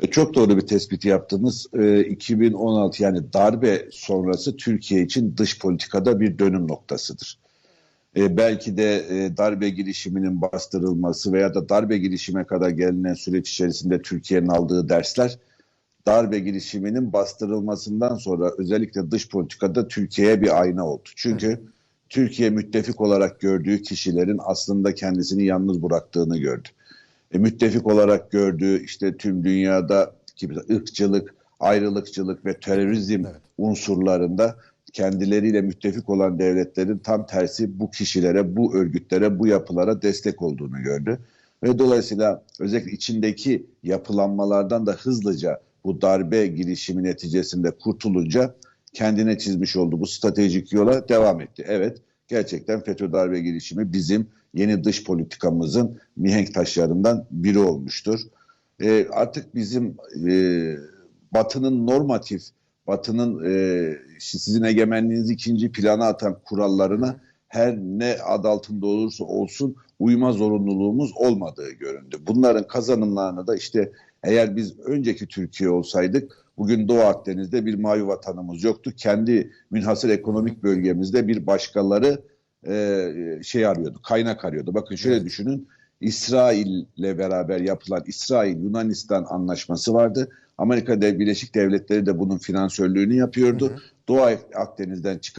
E, Çok doğru bir tespit yaptınız. E, 2016 yani darbe sonrası Türkiye için dış politikada bir dönüm noktasıdır. E, belki de e, darbe girişiminin bastırılması veya da darbe girişime kadar gelinen süreç içerisinde Türkiye'nin aldığı dersler darbe girişiminin bastırılmasından sonra özellikle dış politikada Türkiye'ye bir ayna oldu. Çünkü Türkiye müttefik olarak gördüğü kişilerin aslında kendisini yalnız bıraktığını gördü. E, müttefik olarak gördüğü işte tüm dünyada gibi ırkçılık, ayrılıkçılık ve terörizm Evet. unsurlarında kendileriyle müttefik olan devletlerin tam tersi bu kişilere, bu örgütlere, bu yapılara destek olduğunu gördü. Ve dolayısıyla özellikle içindeki yapılanmalardan da hızlıca bu darbe girişimi neticesinde kurtulunca kendine çizmiş olduğu bu stratejik yola devam etti. Evet, gerçekten FETÖ darbe girişimi bizim yeni dış politikamızın mihenk taşlarından biri olmuştur. E, artık bizim e, Batı'nın normatif, Batı'nın e, sizin egemenliğinizi ikinci plana atan kurallarına her ne ad altında olursa olsun uyma zorunluluğumuz olmadığı göründü. Bunların kazanımlarını da işte eğer biz önceki Türkiye olsaydık bugün Doğu Akdeniz'de bir mavi vatanımız yoktu. Kendi münhasır ekonomik bölgemizde bir başkaları e, şey arıyordu, kaynak arıyordu. Bakın şöyle Evet. düşünün. İsrail'le beraber yapılan İsrail-Yunanistan anlaşması vardı. Amerika Birleşik Devletleri de bunun finansörlüğünü yapıyordu. Hı hı. Doğu Akdeniz'den çıkan